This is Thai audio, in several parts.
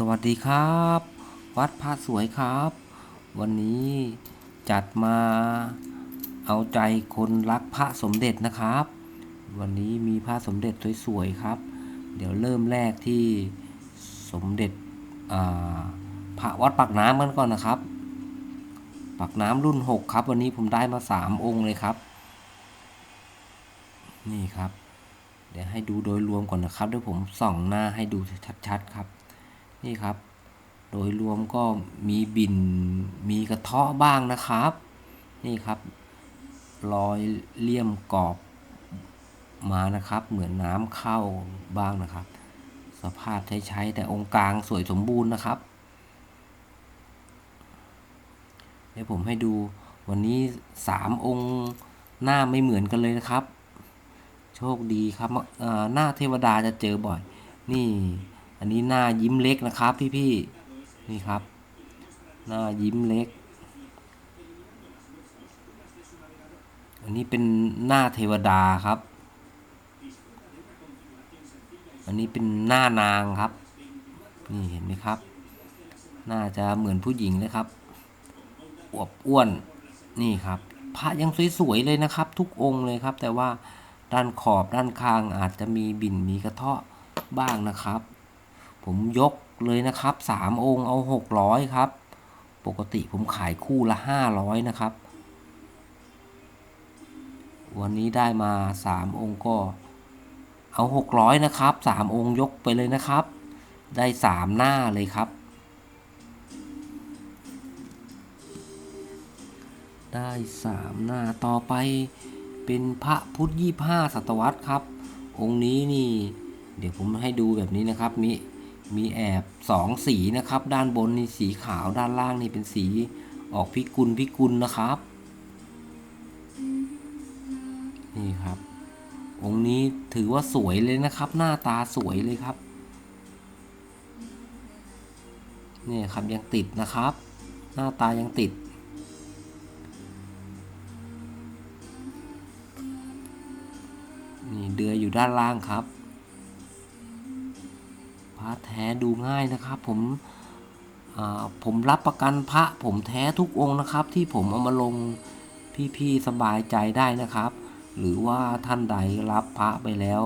สวัสดีครับ วัดพระสวยครับ วันนี้จัดมาเอาใจคนรักพระสมเด็จนะครับ วันนี้มีพระสมเด็จสวยๆครับ เดี๋ยวเริ่มแรกที่สมเด็จพระวัดปากน้ำกันก่อนนะครับปากน้ำรุ่น 6 ครับ วันนี้ผมได้มา 3 องค์เลยครับ นี่ครับ เดี๋ยวให้ดูโดยรวมก่อนนะครับเดี๋ยวผมส่องหน้าให้ดูชัดๆครับ นี่ครับ โดยรวมก็มีบินมีกระเทาะบ้างนะครับ นี่ครับรอยเลี่ยมกรอบมานะครับ เหมือนน้ำเข้าบ้างนะครับ สภาพใช้ๆแต่องค์กลางสวยสมบูรณ์นะครับ เดี๋ยวผมให้ดูวันนี้สามองค์หน้าไม่เหมือนกันเลยนะครับ โชคดีครับหน้าเทวดาจะเจอบ่อย นี่ อันนี้หน้ายิ้มเล็กนะครับพี่ๆนี่ครับ หน้ายิ้มเล็ก อันนี้เป็นหน้าเทวดาครับ อันนี้เป็นหน้านางครับ นี่เห็นไหมครับ น่าจะเหมือนผู้หญิงเลยครับอวบอ้วนนี่ครับพระยังสวยๆเลยนะครับ ทุกองค์เลยครับ แต่ว่าด้านขอบด้านข้างอาจจะมีบิ่นมีกระเทาะบ้างนะครับ ผมยกเลยนะครับสามองค์เอาหกร้อยครับ ปกติผมขายคู่ละห้าร้อยนะครับ วันนี้ได้มาสามองค์ก็ เอาหกร้อยนะครับสามองค์ยกไปเลยนะครับ ได้สามหน้าเลยครับ ได้สามหน้าต่อไปเป็นพระพุทธยี่ห้าศตวรรษครับ องค์นี้นี่ เดี๋ยวผมให้ดูแบบนี้นะครับมี มีแอบสองสีนะครับ ด้านบนนี่สีขาวด้านล่างนี่เป็นสีออกพิกุลพิกุลนะครับ นี่ครับ องค์นี้ถือว่าสวยเลยนะครับ หน้าตาสวยเลยครับนี่ครับยังติดนะครับ หน้าตายังติด นี่เดือยอยู่ด้านล่างครับ ระแท้ดูง่ายนะครับผมผมรับประกันพระผมแท้ทุกองค์นะครับ ที่ผมเอามาลงพี่ๆสบายใจได้นะครับ หรือว่าท่านใดรับพระไปแล้ว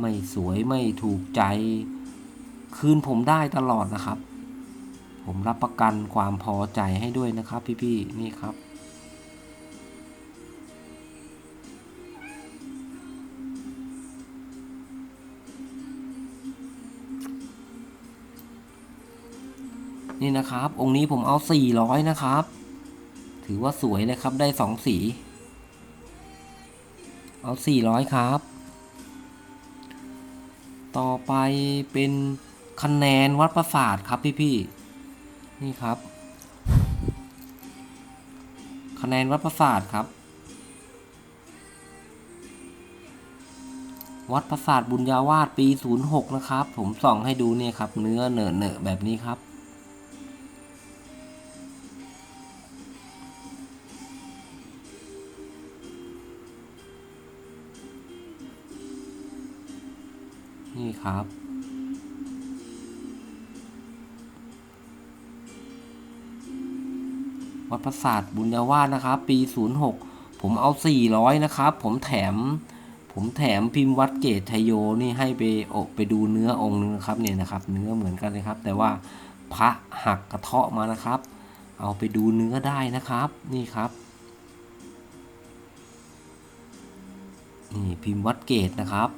ไม่สวยไม่ถูกใจ คืนผมได้ตลอดนะครับ ผมรับประกันความพอใจให้ด้วยนะครับ พี่ๆนี่ครับ นี่นะครับ องค์นี้ผมเอา 400 นะครับ ถือว่าสวยเลยครับได้สองสี เอา 400 ครับ ต่อไปเป็นคะแนนวัดประสาทครับพี่ๆนี่ครับ คะแนนวัดประสาทครับ วัดประสาทบุญญาวาสปี 06 นะครับ ผมส่องให้ดูเนี่ยครับ เนื้อเหนอะเนอะแบบนี้ครับ นี่ครับ วัดประสาทบุญญาวาสนะครับ ปี 06 ผมเอา 400 นะครับ ผมแถม ผมแถมพิมพ์วัดเกตไทโยนี่ให้ไปอไปดูเนื้อองค์นึงนะครับเนี่ยนะครับ เนื้อเหมือนกันเลยครับ แต่ว่าพระหักกระเทาะมานะครับ เอาไปดูเนื้อได้นะครับ นี่ครับนี่พิมพ์วัดเกตนะครับ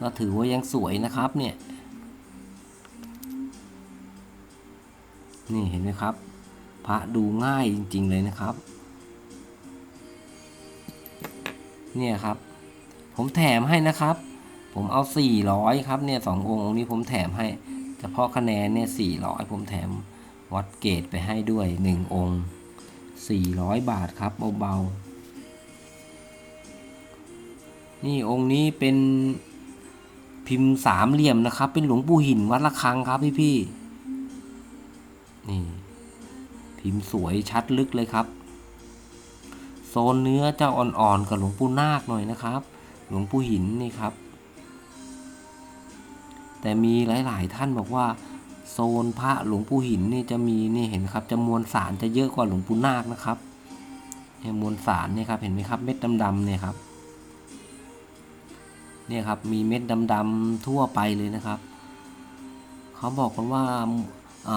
ก็ถือว่ายังสวยนะครับเนี่ย นี่เห็นไหมครับ พระดูง่ายจริง ๆ เลยนะครับ เนี่ยครับ ผมแถมให้นะครับ ผมเอา 400 ครับเนี่ยสององค์นี้ผมแถมให้เฉพาะคะแนนเนี่ย400 ผมแถมวัดเกรดไปให้ด้วย 1 องค์ 400 บาทครับเบาๆนี่องค์นี้เป็น พิมพ์สามเหลี่ยมนะครับ เป็นหลวงปู่หินวัดระฆังครับพี่ๆนี่ พิมพ์สวยชัดลึกเลยครับ โซนเนื้อจะอ่อนๆกับหลวงปู่นาคหน่อยนะครับ หลวงปู่หินนี่ครับ แต่มีหลาย ๆ ท่านบอกว่า โซนพระหลวงปู่หินนี่จะมีนี่เห็นครับจำมวลสารจะเยอะกว่าหลวงปู่นาคนะครับเนี่ยมวลสารเนี่ยครับเห็นไหมครับเม็ดดำๆเนี่ยครับ เนี่ยครับมีเม็ดดำๆทั่วไปเลยนะครับเขาบอกกันว่า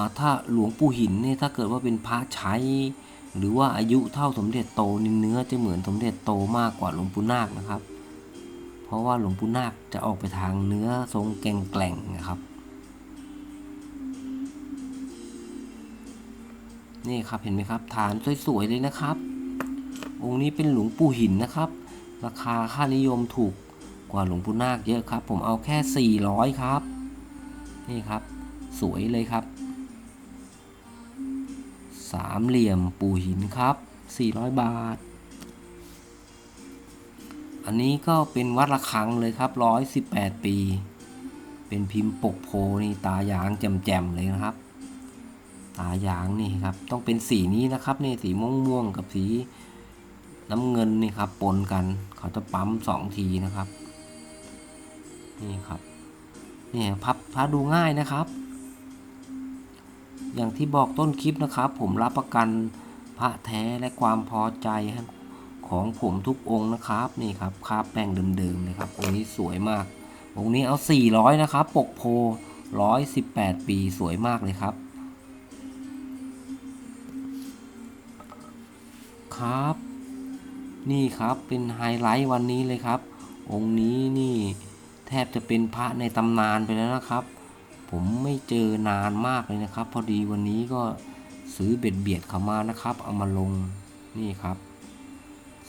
าถ้าหลวงปู่หินเนี่ยถ้าเกิดว่าเป็นพระใช้ หรือว่าอายุเท่าสมเด็จโตนเนื้อจะเหมือนสมเด็จโตมากกว่าหลวงปู่นาคนะครับ เพราะว่าหลวงปู่นาคจะออกไปทางเนื้อทรงแก่งแกล่งนะครับ นี่ครับเห็นไหมครับฐานสวยๆเลยนะครับ องค์นี้เป็นหลวงปู่หินนะครับ ราคาค่านิยมถูก กว่าหลวงปู่นาคเยอะครับ ผมเอาแค่ 400 ครับ นี่ครับ สวยเลยครับ สามเหลี่ยมปูหินครับ 400 บาท อันนี้ก็เป็นวัดระฆังเลยครับ 118 ปี เป็นพิมพ์ปกโพนี่ตายางแจ่มๆเลยนะครับ ตายางนี่ครับ ต้องเป็นสีนี้นะครับนี่สีม่วงม่วงๆกับสีน้ำเงินนี่ครับปนกัน เขาจะปั๊มสองทีนะครับ นี่ครับนี่พับพับดูง่ายนะครับ อย่างที่บอกต้นคลิปนะครับ ผมรับประกันพระแท้และความพอใจของผมทุกองค์นะครับนี่ครับคาบแป้งเดิมๆเลยครับองค์นี้สวยมาก องค์นี้เอา 400 นะครับ ปกโพ118 ปีสวยมากเลยครับ ครับ นี่ครับเป็นไฮไลท์วันนี้เลยครับ องค์นี้นี่ ทบจะเป็นพระในตำนานไปแล้วนะครับ ผมไม่เจอนานมากเลยนะครับ พอดีวันนี้ก็ซื้อเบ็ดเบียดเข้ามานะครับ เอามาลงนี่ครับ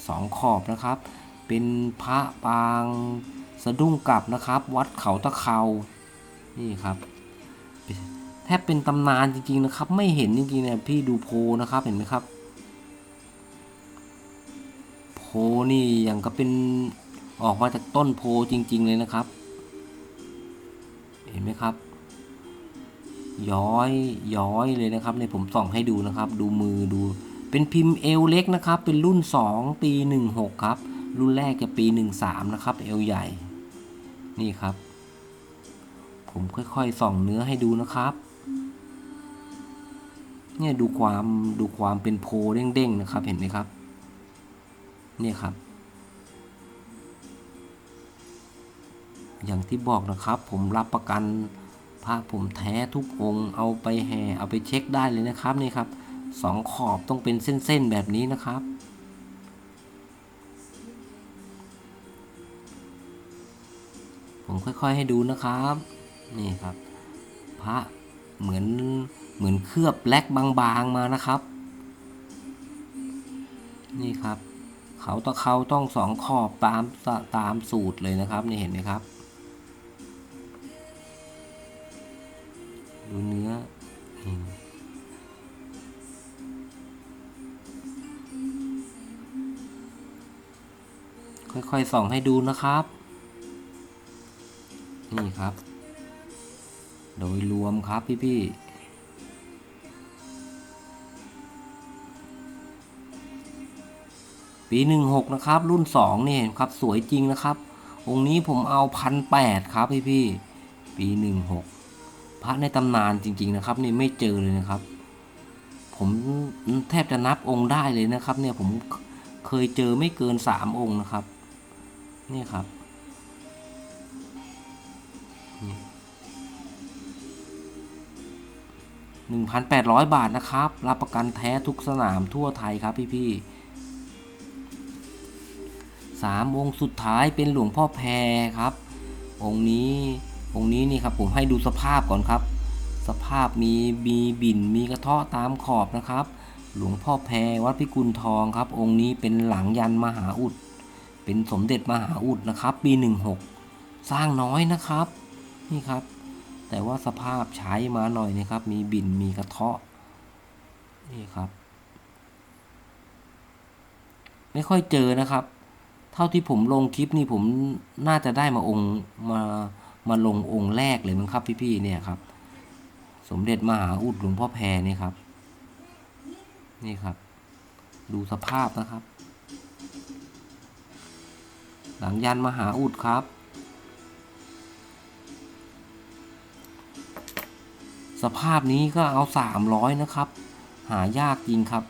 สองขอบนะครับ เป็นพระปางสะดุ้งกลับนะครับ วัดเขาตะเขานี่ครับ แทบเป็นตำนานจริงๆนะครับ ไม่เห็นจริงๆเนี่ยพี่ดูโพนะครับเห็นไหมครับโพนี่อย่างก็เป็น ออกมาจากต้นโพจริง ๆ เลยนะครับ เห็นไหมครับ ย้อยย้อยเลยนะครับในผมส่องให้ดูนะครับ ดูมือดู เป็นพิมพ์เอวเล็กนะครับ เป็นรุ่น 2 ปี 16 ครับ รุ่นแรกจะปี 13 นะครับ เอวใหญ่ นี่ครับ ผมค่อยๆส่องเนื้อให้ดูนะครับเนี่ยดูความดูความเป็นโพเด้งๆนะครับเห็นไหมครับ เนี่ยครับ อย่างที่บอกนะครับ ผมรับประกันพระผมแท้ทุกองค์เอาไปแห่เอาไปเช็คได้เลยนะครับนี่ครับสองขอบต้องเป็นเส้นๆแบบนี้นะครับ ผมค่อยๆให้ดูนะครับนี่ครับ พระเหมือนเหมือนเคลือบแล็กบางๆมานะครับ นี่ครับ เขาตะเขาต้องสองขอบตามตามสูตรเลยนะครับนี่เห็นไหมครับ ค่อยๆส่องให้ดูนะครับ นี่ครับ โดยรวมครับพี่ๆปีหนึ่งหกนะครับ รุ่นสองนี่เห็นครับสวยจริงนะครับ องค์นี้ผมเอาพันแปดครับพี่พี่ๆปีหนึ่งหกพระในตำนานจริง ๆ นะครับ นี่ไม่เจอเลยนะครับ ผมแทบจะนับองค์ได้เลยนะครับ เนี่ยผมเคยเจอไม่เกินสามองค์นะครับ นี่ครับหนึ่งพันแปดร้อยบาทนะครับ รับประกันแท้ทุกสนามทั่วไทยครับพี่ๆสามองค์สุดท้ายเป็นหลวงพ่อแพรครับ องค์นี้องค์นี้นี่ครับผมให้ดูสภาพก่อนครับ สภาพมีมีบินมีกระเทาะตามขอบนะครับ หลวงพ่อแพรวัดพิกุลทองครับ องค์นี้เป็นหลังยันมหาอุด เป็นสมเด็จมหาอุดนะครับ ปี 16 สร้างน้อยนะครับ นี่ครับ แต่ว่าสภาพใช้มาหน่อยนะครับ มีบินมีกระเทาะ นี่ครับ ไม่ค่อยเจอนะครับ เท่าที่ผมลงคลิปนี่ผมน่าจะได้มาองค์มามาลงองค์แรกเลยมั้งครับพี่ๆเนี่ยครับ สมเด็จมหาอุดหลวงพ่อแพรนี่ครับ นี่ครับ ดูสภาพนะครับ หลังยันมหาอุดครับ สภาพนี้ก็เอาสามร้อยนะครับ หายากจริงครับ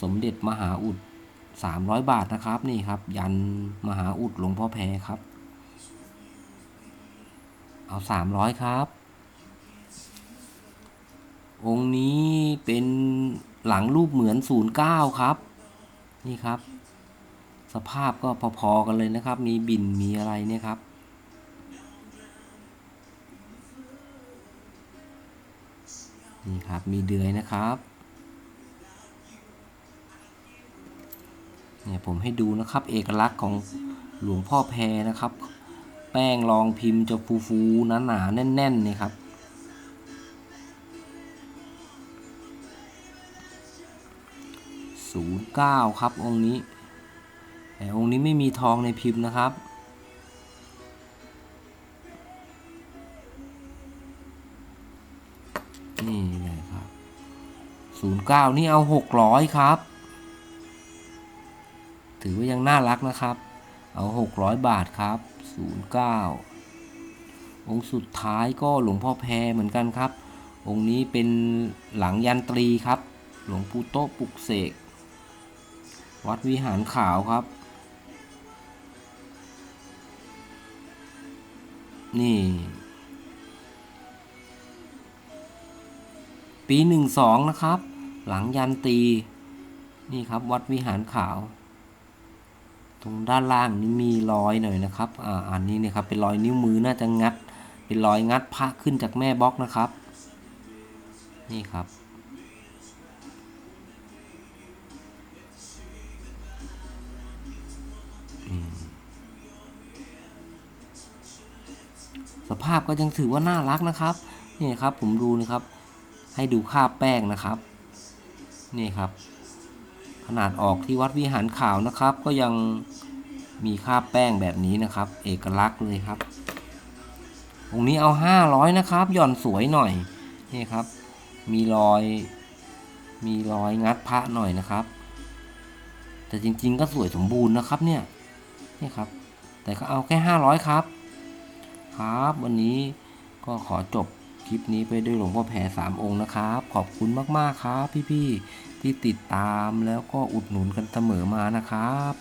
สมเด็จมหาอุดสามร้อยบาทนะครับ นี่ครับ ยันมหาอุดหลวงพ่อแพรครับ เอาสามร้อยครับ องค์นี้เป็นหลังรูปเหมือนศูนย์เก้าครับ นี่ครับ สภาพก็พอๆกันเลยนะครับ มีบินมีอะไรเนี่ยครับ นี่ครับมีเดือยนะครับ เนี่ยผมให้ดูนะครับเอกลักษณ์ของหลวงพ่อแพรนะครับ แป้งรองพิมพ์จะฟูๆหนาๆแน่นๆเนี่ยครับศูนย์เก้าครับองค์นี้ แต่องค์นี้ไม่มีทองในพิมพ์นะครับ นี่เลยครับศูนย์เก้านี่เอาหกร้อยครับ ถือว่ายังน่ารักนะครับ เอาหกร้อยบาทครับศูนย์เก้าองค์สุดท้ายก็หลวงพ่อแพรเหมือนกันครับ องค์นี้เป็นหลังยันตรีครับ หลวงปู่โต๊ะปุกเสก วัดวิหารขาวครับ นี่ ปีหนึ่งสองนะครับ หลังยันตี นี่ครับวัดวิหารขาว ตรงด้านล่างนี่มีรอยหน่อยนะครับ อ่า อันนี้เนี่ยครับเป็นรอยนิ้วมือน่าจะงัด เป็นรอยงัดพระขึ้นจากแม่บล็อกนะครับ นี่ครับ สภาพก็ยังถือว่าน่ารักนะครับนี่ครับผมดูนะครับ ให้ดูคราบแป้งนะครับ นี่ครับ ขนาดออกที่วัดวิหารขาวนะครับ ก็ยังมีคราบแป้งแบบนี้นะครับ เอกลักษณ์เลยครับองนี้เอาห้าร้อยนะครับ หย่อนสวยหน่อยนี่ครับ มีรอย มีรอยงัดพระหน่อยนะครับ แต่จริงๆก็สวยสมบูรณ์นะครับเนี่ยนี่ครับ แต่ก็เอาแค่ห้าร้อยครับ ครับ วันนี้ก็ขอจบคลิปนี้ไปด้วยหลวงพ่อแผ่สามองค์นะครับ ขอบคุณมากๆครับพี่ๆที่ติดตามแล้วก็อุดหนุนกันเสมอมานะครับ